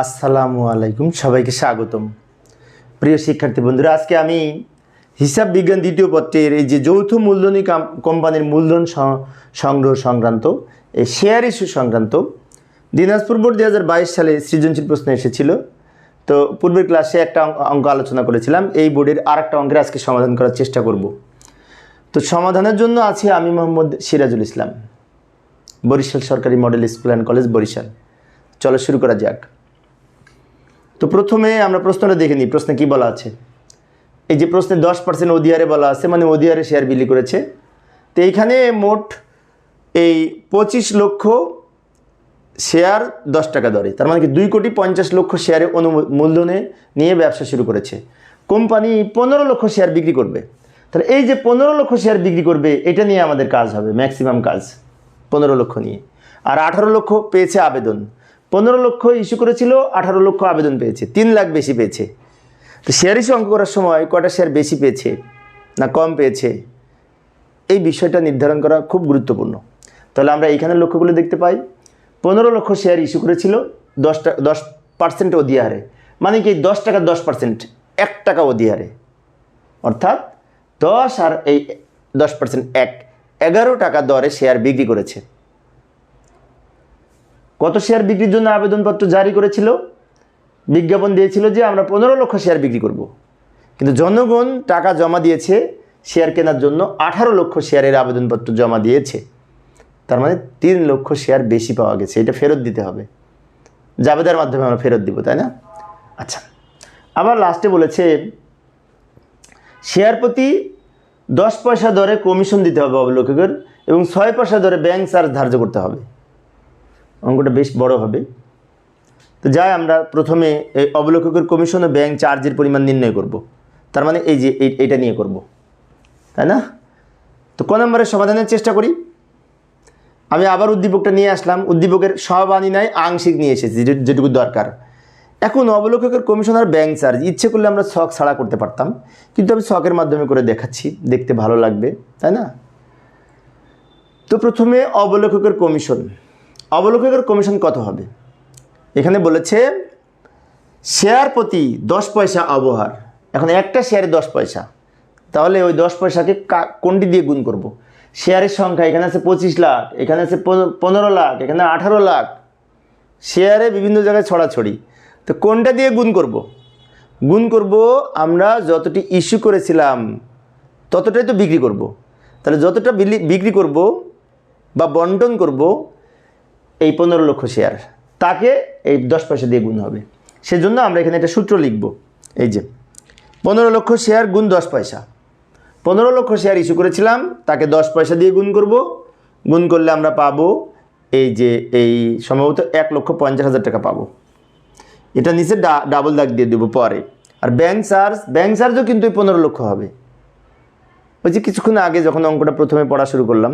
আসসালামু আলাইকুম, সবাইকে স্বাগতম। প্রিয় শিক্ষার্থী বন্ধুরা, আজকে আমি হিসাব বিজ্ঞান দ্বিতীয় পত্রের এই যে যৌথ মূলধনী কোম্পানির মূলধন সংগ্রহ সংক্রান্ত, এই শেয়ার ইস্যু সংক্রান্ত, দিনাজপুর বোর্ড দু হাজার বাইশ সালে সৃজনশীল প্রশ্ন এসেছিল। তো পূর্বের ক্লাসে একটা অঙ্ক আলোচনা করেছিলাম, এই বোর্ডের আর একটা অঙ্কের আজকে সমাধান করার চেষ্টা করব। তো সমাধানের জন্য আছি আমি মোহাম্মদ সিরাজুল ইসলাম, বরিশাল সরকারি model school and college Barishal. চলো শুরু করা যাক। তো প্রথমে আমরা প্রশ্নটা দেখে নিই, প্রশ্নে কী বলা আছে? এই যে প্রশ্নে দশ পার্সেন্ট ওদিয়ারে বলা আছে মানে ওদিয়ারে শেয়ার বিলি করেছে। তো এইখানে মোট এই পঁচিশ লক্ষ শেয়ার দশ টাকা দরে তার মানে কি দুই কোটি পঞ্চাশ লক্ষ শেয়ারে অনু মূলধনে নিয়ে ব্যবসা শুরু করেছে। কোম্পানি পনেরো লক্ষ শেয়ার বিক্রি করবে। তাহলে এই যে পনেরো লক্ষ শেয়ার বিক্রি করবে, এটা নিয়ে আমাদের কাজ হবে ম্যাক্সিমাম কাজ, পনেরো লক্ষ নিয়ে। আর আঠারো লক্ষ পেয়েছে আবেদন। পনেরো লক্ষ ইস্যু করেছিল, আঠারো লক্ষ আবেদন পেয়েছে, তিন লাখ বেশি পেয়েছে। তো শেয়ার ইস্যু অঙ্ক করার সময় কটা শেয়ার বেশি পেয়েছে না কম পেয়েছে? এই বিষয়টা নির্ধারণ করা খুব গুরুত্বপূর্ণ। তাহলে আমরা এইখানে লক্ষ্যগুলো দেখতে পাই। পনেরো লক্ষ শেয়ার ইস্যু করেছিল, দশ টাকা দশ পার্সেন্ট অধিহারে। মানে কি, দশ টাকা দশ পার্সেন্ট, এক টাকা অধিহারে। অর্থাৎ দশ আর এই দশ পার্সেন্ট এক, এগারো টাকা দরে শেয়ার বিক্রি করেছে। কত শেয়ার বিক্রির জন্য আবেদনপত্র জারি করেছিল? বিজ্ঞাপন দিয়েছিল যে আমরা পনেরো লক্ষ শেয়ার বিক্রি করব। কিন্তু জনগণ টাকা জমা দিয়েছে, শেয়ার কেনার জন্য আঠারো লক্ষ শেয়ারের আবেদনপত্র জমা দিয়েছে। তার মানে তিন লক্ষ শেয়ার বেশি পাওয়া গেছে, এটা ফেরত দিতে হবে। জাবেদার মাধ্যমে আমরা ফেরত দিব, তাই না? আচ্ছা আবার লাস্টে বলেছে, শেয়ার প্রতি দশ পয়সা দরে কমিশন দিতে হবে অবলোকের, এবং ছয় পয়সা দরে ব্যাংক চার্জ ধার্য করতে হবে। অঙ্কটা বেশ বড় হবে। তো যাই, আমরা প্রথমে এই অবলোককের কমিশন ও ব্যাংক চার্জের পরিমাণ নির্ণয় করব। তার মানে এই যে এইটা নিয়ে করব। তাই না? তো ক নম্বরের সমাধানের চেষ্টা করি। আমি আবার উদ্দীপকটা নিয়ে আসলাম। উদ্দীপকের সব আনি নাই আংশিক নিয়ে এসেছি যেটুকু দরকার। এখন অবলোককের কমিশনার ব্যাংক চার্জ ইচ্ছে করলে আমরা শখ ছাড়া করতে পারতাম। কিন্তু আমি শখের মাধ্যমে করে দেখাচ্ছি, দেখতে ভালো লাগবে, তাই না? তো প্রথমে অবলোককের কমিশন অবলোককের কমিশন কত হবে এখানে বলেছে শেয়ার প্রতি দশ পয়সা অবহার এখন একটা শেয়ারে দশ পয়সা তাহলে ওই দশ পয়সাকে কোনটি দিয়ে গুণ করব। শেয়ারের সংখ্যা, এখানে আছে পঁচিশ লাখ, এখানে আছে পনেরো লাখ, এখানে আঠারো লাখ শেয়ারে বিভিন্ন জায়গায় ছড়াছড়ি তো কোনটা দিয়ে গুণ করব। গুণ করব আমরা যতটি ইস্যু করেছিলাম, ততটাই তো বিক্রি করব। তাহলে যতটা বিক্রি করব বা বন্টন করব এই পনেরো লক্ষ শেয়ার তাকে এই দশ পয়সা দিয়ে গুণ হবে। সেজন্য আমরা এখানে একটা সূত্র লিখব। এই যে, পনেরো লক্ষ শেয়ার গুণ দশ পয়সা। পনেরো লক্ষ শেয়ার ইস্যু করেছিলাম, তাকে দশ পয়সা দিয়ে গুণ করব। গুণ করলে আমরা পাবো এই যে, এই সম্ভবত এক লক্ষ পঞ্চাশ হাজার টাকা পাবো। এটা নিচে ডাবল দাগ দিয়ে দেবো পরে। আর ব্যাংক চার্জ ব্যাংক চার্জও কিন্তু এই পনেরো লক্ষ হবে। ওই যে কিছুক্ষণ আগে যখন অঙ্কটা প্রথমে পড়া শুরু করলাম,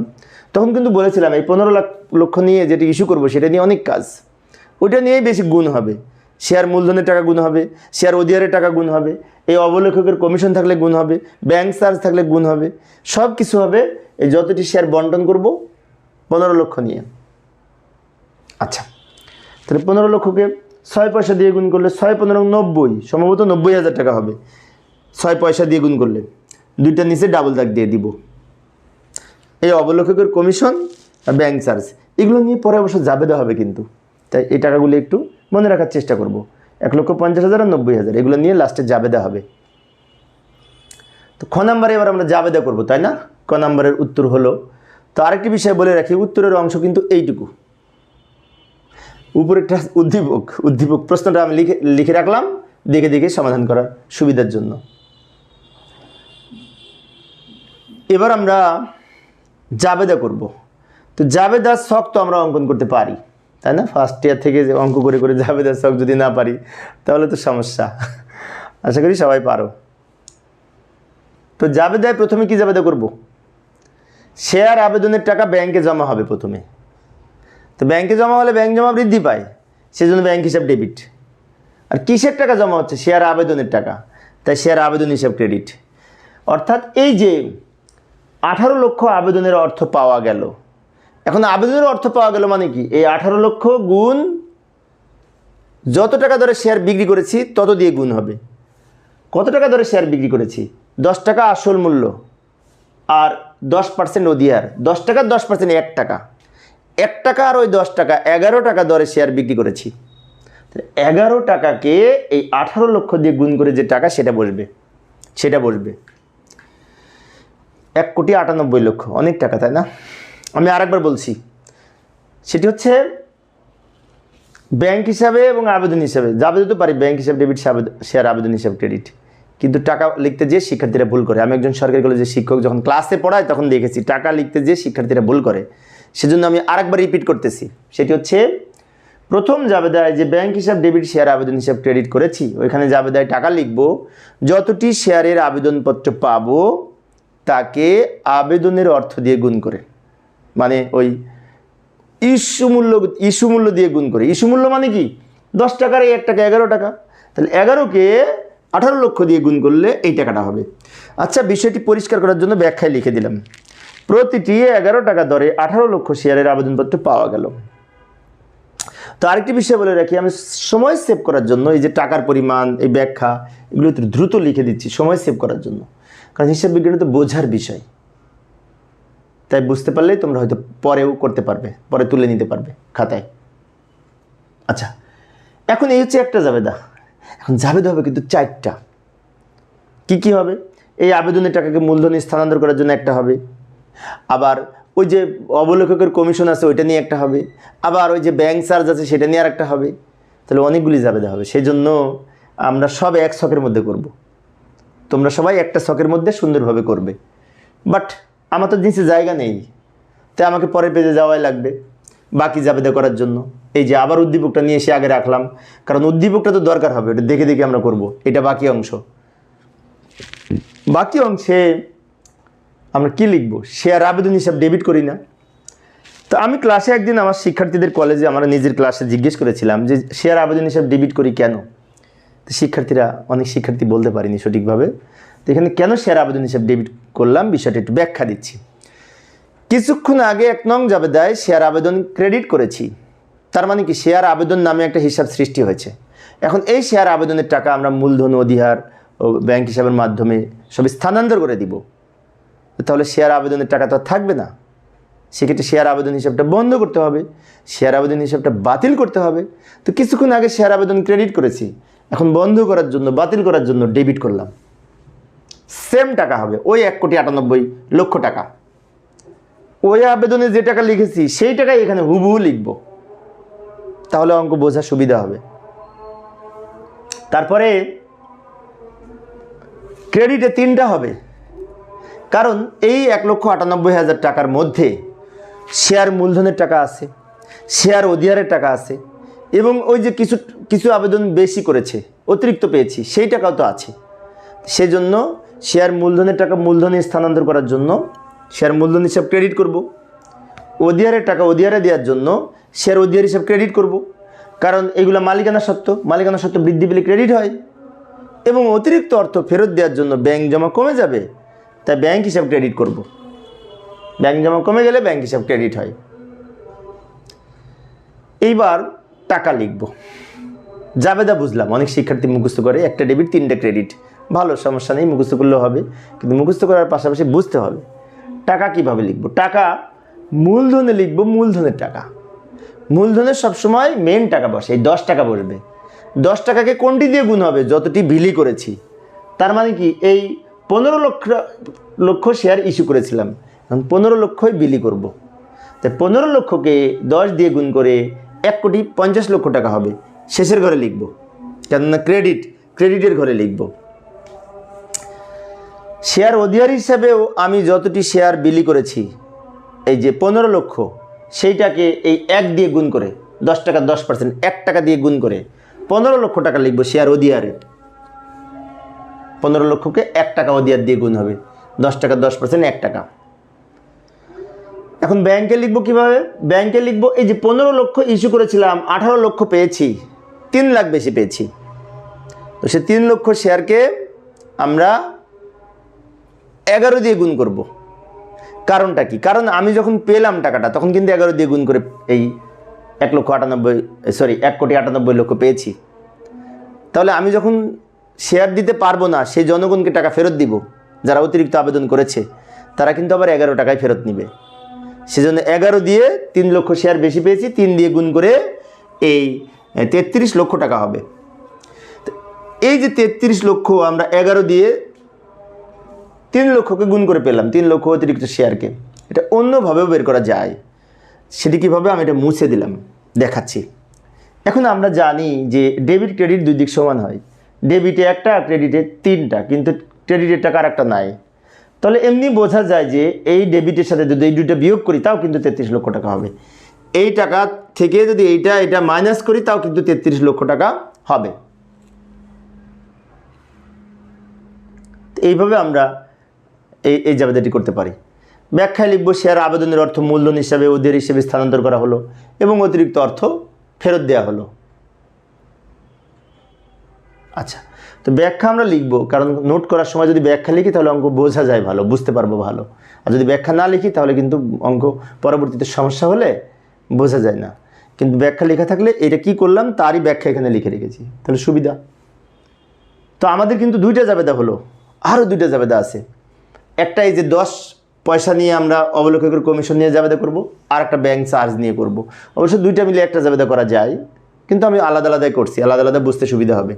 তখন কিন্তু বলেছিলাম, এই পনেরো লাখ লক্ষ নিয়ে যেটা ইস্যু করব, সেটা নিয়ে অনেক কাজ। ওইটা নিয়েই বেশি গুণ হবে। শেয়ার মূলধনের টাকা গুণ হবে শেয়ার অধিয়ারের টাকা গুণ হবে, এই অবলেখকের কমিশন থাকলে গুণ হবে ব্যাংক চার্জ থাকলে গুণ হবে। সব কিছু হবে এই যতটি শেয়ার বন্টন করব পনেরো লক্ষ নিয়ে। আচ্ছা তাহলে পনেরো লক্ষকে ছয় পয়সা দিয়ে গুণ করলে ছয় পনেরো নব্বই, সম্ভবত নব্বই হাজার টাকা হবে। ছয় পয়সা দিয়ে গুণ করলে। দুইটা নিচে ডাবল দাগ দিয়ে দিব। এই অবলোককের কমিশন আর ব্যাংক চার্জ এগুলো নিয়ে পরে অবশ্য জাবেদা হবে কিন্তু। তাই এই টাকাগুলো একটু মনে রাখার চেষ্টা করব। এক লক্ষ পঞ্চাশ হাজার আর নব্বই হাজার, এগুলো নিয়ে লাস্টে যাবে জাবেদা হবে। তো খ নাম্বারে এবার আমরা জাবেদা করব, তাই না? ক নাম্বারের উত্তর হলো, তো আরেকটি বিষয় বলে রাখি, উত্তরের অংশ কিন্তু এইটুকু। উপরে একটা উদ্দীপক উদ্দীপক প্রশ্নটা আমি লিখে লিখে রাখলাম, দেখে দেখে সমাধান করার সুবিধার জন্য। এবার আমরা জাবেদা করব। তো জাবেদার শখ তো আমরা অঙ্কন করতে পারি, তাই না? ফার্স্ট ইয়ার থেকে যে অঙ্ক করে করে জাবেদার শখ যদি না পারি, তাহলে তো সমস্যা। আশা করি সবাই পারো। তো জাবেদায় প্রথমে কি জাবেদা করব? শেয়ার আবেদনের টাকা ব্যাংকে জমা হবে প্রথমে। তো ব্যাংকে জমা হলে ব্যাংক জমা বৃদ্ধি পায়, সেজন্য ব্যাংক হিসাব ডেবিট। আর কিসের টাকা জমা হচ্ছে? শেয়ার আবেদনের টাকা। তাই শেয়ার আবেদন হিসাব ক্রেডিট। অর্থাৎ এই যে আঠারো লক্ষ আবেদনের অর্থ পাওয়া গেল। এখন আবেদনের অর্থ পাওয়া গেল মানে কি? এই আঠারো লক্ষ গুণ যত টাকা দরে শেয়ার বিক্রি করেছি, তত দিয়ে গুণ হবে। কত টাকা ধরে শেয়ার বিক্রি করেছি? দশ টাকা আসল মূল্য আর দশ পার্সেন্ট ওদিয়ার দশ টাকার দশ পার্সেন্ট এক টাকা। এক টাকা আর ওই দশ টাকা, এগারো টাকা দরে শেয়ার বিক্রি করেছি। এগারো টাকাকে এই আঠারো লক্ষ দিয়ে গুণ করে যে টাকা, সেটা বসবে। সেটা বসবে। এক কোটি আটানব্বই লক্ষ, অনেক টাকা, তাই না? আমি আরেকবার বলছি, সেটি হচ্ছে ব্যাংক হিসাবে এবং আবেদন হিসাবে। যাবে তো পারি ব্যাংক হিসাবে, ডেবিট শেয়ার, আবেদন হিসাবে, ক্রেডিট। কিন্তু টাকা লিখতে যে শিক্ষার্থীরা ভুল করে, আমি একজন সরকারি কলেজের শিক্ষক, যখন ক্লাসে পড়াই তখন দেখেছি, টাকা লিখতে যে শিক্ষার্থীরা ভুল করে, সেজন্য আমি আরেকবার রিপিট করতেছি। সেটি হচ্ছে, প্রথম জাবেদায় যে ব্যাংক হিসাব, ডেবিট, শেয়ার, আবেদন হিসাব, ক্রেডিট করেছি, ওইখানে জাবেদায় টাকা লিখব, যতটি শেয়ারের আবেদনপত্র পাবো তাকে আবেদনের অর্থ দিয়ে গুণ করে। মানে ওই ইস্যু মূল্য ইস্যু মূল্য দিয়ে গুণ করে। ইস্যু মূল্য মানে কি? দশ টাকার এই এক টাকা, এগারো টাকা। তাহলে এগারোকে আঠারো লক্ষ দিয়ে গুণ করলে এই টাকাটা হবে। আচ্ছা বিষয়টি পরিষ্কার করার জন্য ব্যাখ্যায় লিখে দিলাম। প্রতিটি এগারো টাকা দরে আঠারো লক্ষ শেয়ারের আবেদনপত্র পাওয়া গেল। তো আরেকটি বিষয় বলে রাখি, আমি সময় সেভ করার জন্য এই যে টাকার পরিমাণ, এই ব্যাখ্যা, এগুলো দ্রুত লিখে দিচ্ছি, সময় সেভ করার জন্য। কারণ হিসাব বিজ্ঞানে তো বোঝার বিষয়। তাই বুঝতে পারলেই তোমরা হয়তো পরেও করতে পারবে, পরে তুলে নিতে পারবে খাতায়। আচ্ছা এখন এই হচ্ছে একটা জাবেদা। এখন জাবেদা হবে কিন্তু চারটা। কি কি হবে? এই আবেদনের টাকাকে মূলধনে স্থানান্তর করার জন্য একটা হবে। আবার ওই যে অবলেখকের কমিশন আছে, ওইটা নিয়ে একটা হবে। আবার ওই যে ব্যাংক চার্জ আছে, সেটা নিয়ে আর একটা হবে। তাহলে অনেকগুলি জাবেদা হবে। সেই জন্য আমরা সব এক ছকের মধ্যে করব। তোমরা সবাই একটা ছকের মধ্যে সুন্দরভাবে করবে। বাট আমার তো নিচে জায়গা নেই। তাই আমাকে পরে পেজে যাওয়াই লাগবে, বাকি জাবেদা করার জন্য। এই যে আবার উদ্দীপকটা নিয়ে এসে আগে রাখলাম, কারণ উদ্দীপকটা তো দরকার হবে, ওটা দেখে দেখে আমরা করব। এটা বাকি অংশ। বাকি অংশে আমরা কি লিখব? শেয়ার আবেদন হিসাব ডেবিট করি না। তো আমি ক্লাসে একদিন আমার শিক্ষার্থীদের কলেজে আমরা নিজের ক্লাসে জিজ্ঞেস করেছিলাম যে শেয়ার আবেদন হিসাব ডেবিট করি কেন? তো শিক্ষার্থীরা, অনেক শিক্ষার্থী বলতে পারিনি সঠিকভাবে। তো এখানে কেন শেয়ার আবেদন হিসাব ডেবিট করলাম? বিষয়টা একটু ব্যাখ্যা দিচ্ছি। কিছুক্ষণ আগে এক নং জাবেদায় শেয়ার আবেদন ক্রেডিট করেছি। তার মানে কি, শেয়ার আবেদন নামে একটা হিসাব সৃষ্টি হয়েছে। এখন এই শেয়ার আবেদনের টাকা আমরা মূলধন, অধিহার ও ব্যাংক হিসাবের মাধ্যমে সব স্থানান্তর করে দিব। তাহলে শেয়ার আবেদনের টাকা তো আর থাকবে না। সেক্ষেত্রে শেয়ার আবেদন হিসাবটা বন্ধ করতে হবে। শেয়ার আবেদন হিসাবটা বাতিল করতে হবে। তো কিছুক্ষণ আগে শেয়ার আবেদন ক্রেডিট করেছি। এখন বন্ধ করার জন্য, বাতিল করার জন্য ডেবিট করলাম। সেম টাকা হবে, ওই এক কোটি আটানব্বই লক্ষ টাকা। ওই আবেদনে যে টাকা লিখেছি, সেই টাকাই এখানে হুবহু লিখব। তাহলে অঙ্ক বোঝার সুবিধা হবে। তারপরে ক্রেডিটে তিনটা হবে। কারণ এই এক লক্ষ আটানব্বই হাজার টাকার মধ্যে শেয়ার মূলধনের টাকা আছে শেয়ার অধিহারের টাকা আছে এবং ওই যে কিছু কিছু আবেদন বেশি করেছে, অতিরিক্ত পেয়েছি, সেই টাকাও তো আছে। সেজন্য শেয়ার মূলধনের টাকা মূলধনে স্থানান্তর করার জন্য শেয়ার মূলধন হিসাব ক্রেডিট করব। অধিহারের টাকা অধিহারে দেওয়ার জন্য শেয়ার অধিহার হিসাব ক্রেডিট করব। কারণ এগুলো মালিকানা সত্ত্ব মালিকানা সত্ত্ব বৃদ্ধি পেলে ক্রেডিট হয়। এবং অতিরিক্ত অর্থ ফেরত দেওয়ার জন্য ব্যাংক জমা কমে যাবে, তাই ব্যাংক হিসাব ক্রেডিট করব। ব্যাংক জমা কমে গেলে ব্যাংক হিসাব ক্রেডিট হয়। এইবার টাকা লিখব। জাবেদা বুঝলাম, অনেক শিক্ষার্থী মুখস্থ করে একটা ডেবিট তিনটে ক্রেডিট ভালো, সমস্যা নেই, মুখস্থ করলেও হবে, কিন্তু মুখস্থ করার পাশাপাশি বুঝতে হবে, টাকা কীভাবে লিখব? টাকা মূলধনে লিখব, মূলধনের টাকা। মূলধনের সবসময় মেন টাকা বসে, এই দশ টাকা বসবে। দশ টাকাকে কোনটি দিয়ে গুণ হবে? যতটি বিলি করেছি। তার মানে কি? এই পনেরো লক্ষ লক্ষ শেয়ার ইস্যু করেছিলাম। এখন পনেরো লক্ষই বিলি করব। তাই পনেরো লক্ষকে দশ দিয়ে গুণ করে এক কোটি পঞ্চাশ লক্ষ টাকা হবে। শেষের ঘরে লিখব। কেননা ক্রেডিট ক্রেডিটের ঘরে লিখব। শেয়ার অধিকারী হিসাবেও আমি যতটি শেয়ার বিলি করেছি, এই যে পনেরো লক্ষ, সেইটাকে এই এক দিয়ে গুণ করে, দশ টাকা দশ পার্সেন্ট এক টাকা দিয়ে গুণ করে পনেরো লক্ষ টাকা লিখব শেয়ার অধিহারে পনেরো লক্ষকে এক টাকা অধিহার দিয়ে গুণ হবে, দশ টাকা দশ পার্সেন্ট এক টাকা। এখন ব্যাংকে লিখব কীভাবে? ব্যাংকে লিখব, এই যে পনেরো লক্ষ ইস্যু করেছিলাম, আঠারো লক্ষ পেয়েছি, তিন লাখ বেশি পেয়েছি। তো সে তিন লক্ষ শেয়ারকে আমরা এগারো দিয়ে গুণ করব। কারণটা কি? কারণ আমি যখন পেলাম টাকাটা, তখন কিন্তু এগারো দিয়ে গুণ করে এই এক লক্ষ আটানব্বই সরি এক কোটি আটানব্বই লক্ষ পেয়েছি। তাহলে আমি যখন শেয়ার দিতে পারব না সেই জনগণকে টাকা ফেরত দিব, যারা অতিরিক্ত আবেদন করেছে, তারা কিন্তু আবার এগারো টাকায় ফেরত নিবে। সেজন্য এগারো দিয়ে তিন লক্ষ শেয়ার বেশি পেয়েছি, তিন দিয়ে গুণ করে এই তেত্রিশ লক্ষ টাকা হবে। এই যে তেত্রিশ লক্ষ আমরা এগারো দিয়ে তিন লক্ষকে গুণ করে পেলাম, তিন লক্ষ অতিরিক্ত শেয়ারকে, এটা অন্যভাবেও বের করা যায়। সেটি কীভাবে? আমি এটা মুছে দিলাম, দেখাচ্ছি। এখন আমরা জানি যে ডেবিট ক্রেডিট দুই দিক সমান হয়। ডেবিটে একটা, ক্রেডিটে তিনটা, কিন্তু ক্রেডিটের টাকা আর একটা নাই। তাহলে এমনি বোঝা যায় যে এই ডেবিটের সাথে যদি এই দুইটা বিয়োগ করি, তাও কিন্তু তেত্রিশ লক্ষ টাকা হবে। এই টাকা থেকে যদি এইটা, এটা মাইনাস করি, তাও কিন্তু তেত্রিশ লক্ষ টাকা হবে। এইভাবে আমরা এই এই জাবেদাটি করতে পারি। ব্যাখ্যায় লিখব শেয়ার আবেদনের অর্থ মূলধন হিসাবে ওদের হিসেবে স্থানান্তর করা হলো এবং অতিরিক্ত অর্থ ফেরত দেওয়া হলো। আচ্ছা তো ব্যাখ্যা আমরা লিখব, কারণ নোট করার সময় যদি ব্যাখ্যা লিখি তাহলে অঙ্ক বোঝা যায় ভালো, বুঝতে পারব ভালো। আর যদি ব্যাখ্যা না লিখি তাহলে কিন্তু অঙ্ক পরবর্তীতে সমস্যা হলে বোঝা যায় না। কিন্তু ব্যাখ্যা লেখা থাকলে এটা কি করলাম, তারই ব্যাখ্যা এখানে লিখে রেখেছি, তাহলে সুবিধা। তো আমাদের কিন্তু দুইটা জাবেদা হলো, আরও দুইটা জাবেদা আছে। একটা এই যে দশ পয়সা নিয়ে আমরা অবলোককের কমিশন নিয়ে জাবেদা করব, আর একটা ব্যাংক চার্জ নিয়ে করব। অবশ্য দুইটা মিলে একটা জাবেদা করা যায়, কিন্তু আমি আলাদা আলাদাই করছি, আলাদা আলাদা বুঝতে সুবিধা হবে।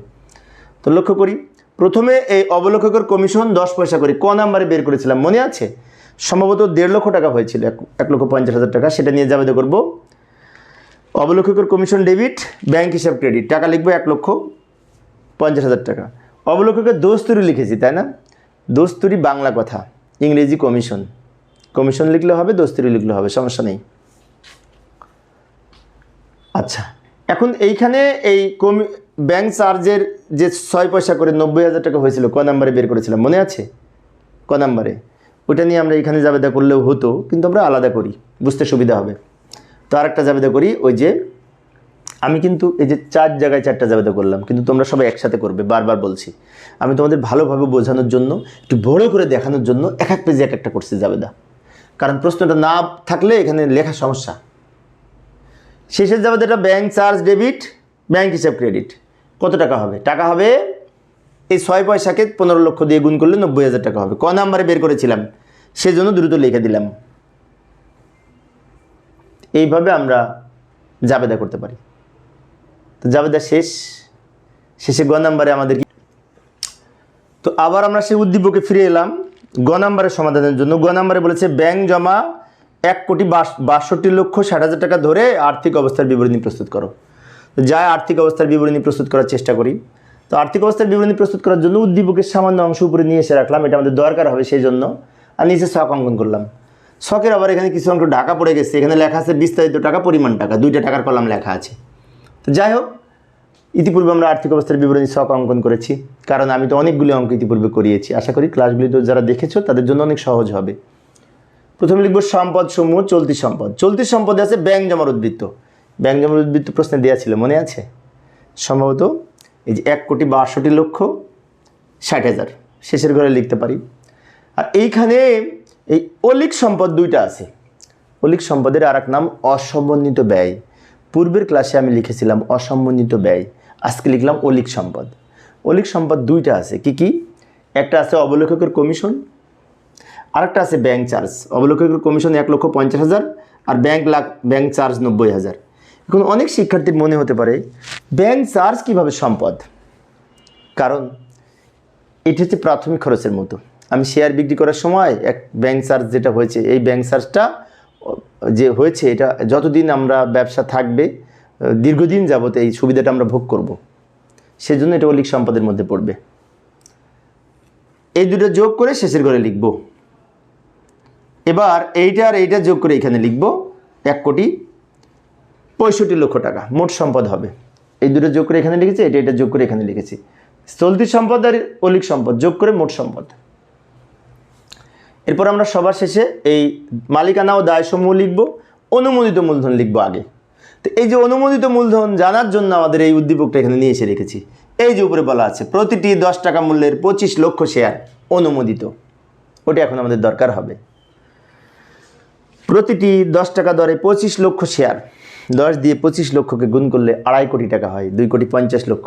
তো লক্ষ্য করি। প্রথমে এই অবলোককের কমিশন দশ পয়সা করে, ক নাম্বারে বের করেছিলাম, মনে আছে? সম্ভবত দেড় লক্ষ টাকা হয়েছিল, এক লক্ষ পঞ্চাশ হাজার টাকা, সেটা নিয়ে জাবেদা করব। অবলোককের কমিশন ডেবিট ব্যাংক হিসাব ক্রেডিট টাকা লিখব এক লক্ষ পঞ্চাশ হাজার টাকা। অবলোককের দোস্তুরি লিখেছি, তাই না? দোস্তুরি বাংলা কথা, ইংরেজি কমিশন কমিশন লিখলে হবে, দোস্তুরি লিখলে হবে, সমস্যা নেই। আচ্ছা। এখন এইখানে এই কমি ব্যাংক চার্জের যে ছয় পয়সা করে নব্বই হাজার টাকা হয়েছিল, ক নাম্বারে বের করেছিলাম, মনে আছে? ক নাম্বারে ওটা নিয়ে আমরা এখানে জাবেদা করলেও হতো, কিন্তু আমরা আলাদা করি, বুঝতে সুবিধা হবে। তো আরেকটা জাবেদা করি, ওই যে আমি কিন্তু এই যে চার জায়গায় চারটা জাবেদা করলাম, কিন্তু তোমরা সবাই একসাথে করবে, বারবার বলছি। আমি তোমাদের ভালোভাবে বোঝানোর জন্য, একটু বড় করে দেখানোর জন্য এক এক পেজে এক একটা করছি জাবেদা। কারণ প্রশ্নটা না থাকলে এখানে লেখা সমস্যা। শেষের জাবেদাটা ব্যাংক চার্জ ডেবিট ব্যাংক হিসাব ক্রেডিট কত টাকা হবে? টাকা হবে, এই ছয় পয়সাকে পনেরো লক্ষ দিয়ে গুণ করলে নব্বই হাজার টাকা হবে। ক নাম্বারে বের করেছিলাম? সেজন্য দ্রুত লিখে দিলাম। এইভাবে আমরা জাবেদা করতে পারি। তো জাবেদা শেষ। শেষে গ নাম্বারে আমাদের তো আবার আমরা সেই উদ্দীপকে ফিরে এলাম। গ নাম্বারের সমাধানের জন্য। গ নাম্বারে বলেছে, ব্যাংক জমা এক কোটি বাষ- বাষট্টি লক্ষ ষাট হাজার টাকা ধরে আর্থিক অবস্থার বিবরণী প্রস্তুত করো। যা আর্থিক অবস্থার বিবরণী প্রস্তুত করার চেষ্টা করি। তো আর্থিক অবস্থার বিবরণী প্রস্তুত করার জন্য উদ্দীপকের সামান্য অংশ উপরে নিয়ে এসে রাখলাম, এটা আমাদের দরকার হবে সেই জন্য আর নিচে শখ অঙ্কন করলাম। শখের আবার এখানে কিছু অংশ ঢাকা পড়ে গেছে, এখানে লেখা আছে বিস্তারিত টাকা, পরিমাণ টাকা, দুইটা টাকার কলাম লেখা আছে। তো যাই হোক, ইতিপূর্বে আমরা আর্থিক অবস্থার বিবরণী শখ অঙ্কন করেছি, কারণ আমি তো অনেকগুলি অঙ্ক ইতিপূর্বে করিয়েছি। আশা করি ক্লাসগুলি তো যারা দেখেছ, তাদের জন্য অনেক সহজ হবে। প্রথমে লিখব সম্পদ সমূহ, চলতি সম্পদ। চলতি সম্পদে আছে ব্যাংক জমার উদ্বৃত্ত। ব্যাংক জমার উদ্বৃত্ত প্রশ্নে দেওয়া ছিল, মনে আছে? সম্ভবত এই যে এক কোটি বাষট্টি লক্ষ ষাট হাজার। শেষের ঘরে লিখতে পারি। আর এইখানে এই অলিক সম্পদ দুইটা আছে। অলিক সম্পদের আর এক নাম অসমন্বিত ব্যয়। পূর্বের ক্লাসে আমি লিখেছিলাম অসমন্বিত ব্যয়। আজকে লিখলাম অলিক সম্পদ। অলিক সম্পদ দুইটা আছে। কি কি? একটা আছে অবলেখকের কমিশন আরেকটা আছে ব্যাংক চার্জ অবলোককের কমিশন এক লক্ষ পঞ্চাশ হাজার আর ব্যাংক লাখ ব্যাংক চার্জ নব্বই হাজার। এখন অনেক শিক্ষার্থীর মনে হতে পারে ব্যাংক চার্জ কীভাবে সম্পদ? কারণ এটি হচ্ছে প্রাথমিক খরচের মতো। আমি শেয়ার বিক্রি করার সময় এক ব্যাংক চার্জ যেটা হয়েছে, এই ব্যাংক চার্জটা যে হয়েছে এটা যতদিন আমরা ব্যবসা থাকবে, দীর্ঘদিন যাবত এই সুবিধাটা আমরা ভোগ করব। সেজন্য এটা অলিক সম্পদের মধ্যে পড়বে। এই দুটো যোগ করে শেষের ঘরে লিখব। এবার এইটা আর এইটা যোগ করে এখানে লিখব এক কোটি পঁয়ষট্টি লক্ষ টাকা, মোট সম্পদ হবে। এই দুটো যোগ করে এখানে লিখেছি, এটা এটা যোগ করে এখানে লিখেছি। চলতি সম্পদ আর অলিক সম্পদ, যোগ করে মোট সম্পদ। এরপর আমরা সবার শেষে এই মালিকানা ও দায়সমূহ লিখব, অনুমোদিত মূলধন লিখব আগে। তো এই যে অনুমোদিত মূলধন জানার জন্য আমাদের এই উদ্দীপকটা এখানে নিয়ে এসে রেখেছি। এই যে উপরে বলা আছে, প্রতিটি দশ টাকা মূল্যের পঁচিশ লক্ষ শেয়ার অনুমোদিত। ওটা এখন আমাদের দরকার হবে। প্রতিটি দশ টাকা দরে পঁচিশ লক্ষ শেয়ার দশ দিয়ে পঁচিশ লক্ষকে গুণ করলে আড়াই কোটি টাকা হয়, দুই কোটি পঞ্চাশ লক্ষ।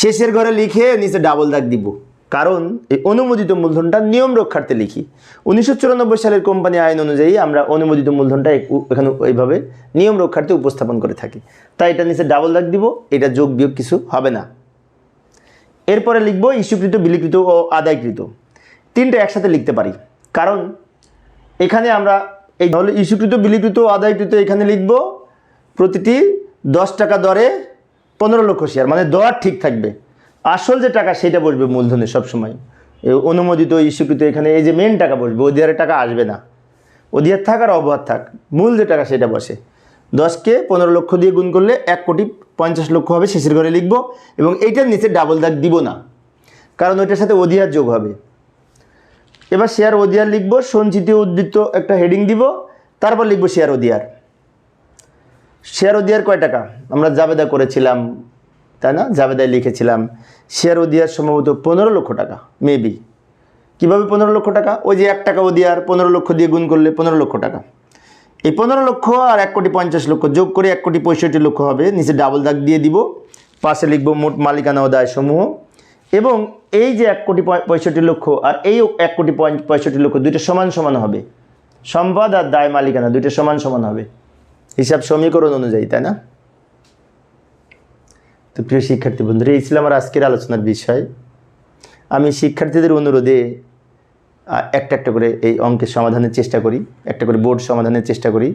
শেষের ঘরে লিখে নিচে ডাবল দাগ দিব। কারণ এই অনুমোদিত মূলধনটা নিয়ম রক্ষার্থে লিখি। উনিশশো চুরানব্বই সালের কোম্পানি আইন অনুযায়ী আমরা অনুমোদিত মূলধনটা এখানে এইভাবে নিয়ম রক্ষার্থে উপস্থাপন করে থাকি। তাই এটা নিচে ডাবল দাগ দিব, এটা যোগ বিয়োগ কিছু হবে না। এরপরে লিখব ইস্যুকৃত, বিলিকৃত ও আদায়কৃত। তিনটা একসাথে লিখতে পারি। কারণ এখানে আমরা এই হলো ইস্যুকৃত বিলিকৃত আদায়কৃত এখানে লিখব, প্রতিটি দশ টাকা দরে পনেরো লক্ষ শেয়ার মানে দর ঠিক থাকবে। আসল যে টাকা সেটা বসবে মূলধনে সবসময়। অনুমোদিত ইস্যুকৃত এখানে এই যে মেন টাকা বসবে, অধিহারের টাকা আসবে না। অধিহার থাক আর অবহার থাক, মূল যে টাকা সেটা বসে। দশকে পনেরো লক্ষ দিয়ে গুণ করলে এক কোটি পঞ্চাশ লক্ষ হবে, শেষের ঘরে লিখব, এবং এইটার নিচে ডাবল দাগ দিব না। কারণ ওইটার সাথে অধিহার যোগ হবে। এবার শেয়ার অধিয়ার লিখব, সঞ্চিত উদ্বৃত্ত একটা হেডিং দিব, তারপর লিখব শেয়ার অধিয়ার শেয়ার অধিয়ার কয় টাকা? আমরা জাবেদা করেছিলাম, তাই না? জাবেদায় লিখেছিলাম, শেয়ার অধিয়ার সম্ভবত পনেরো লক্ষ টাকা মেবি কীভাবে পনেরো লক্ষ টাকা? ওই যে এক টাকা অধিয়ার পনেরো লক্ষ দিয়ে গুণ করলে পনেরো লক্ষ টাকা। এই পনেরো লক্ষ আর এক কোটি পঞ্চাশ লক্ষ যোগ করে এক কোটি পঁয়ষট্টি লক্ষ হবে, নিচে ডাবল দাগ দিয়ে দিব। পাশে লিখব মোট মালিকানা ও দায় সমূহ এবং এই যে এক কোটি পঁয়ষট্টি লক্ষ আর এই এক কোটি পঁয়- পঁয়ষট্টি লক্ষ দুইটা সমান সমান হবে। সম্পদ আর দায় মালিকানা দুইটা সমান সমান হবে। হিসাব সমীকরণ অনুযায়ী, তাই না? তো প্রিয় শিক্ষার্থী বন্ধুরা, এই ছিল আমার আজকের আলোচনার বিষয়। আমি শিক্ষার্থীদের অনুরোধে একটা একটা করে এই অঙ্কের সমাধানের চেষ্টা করি, একটা করে বোর্ড সমাধানের চেষ্টা করি।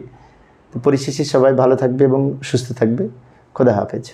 তো পরিশেষে সবাই ভালো থাকবে এবং সুস্থ থাকবে। খোদা হাফেজ।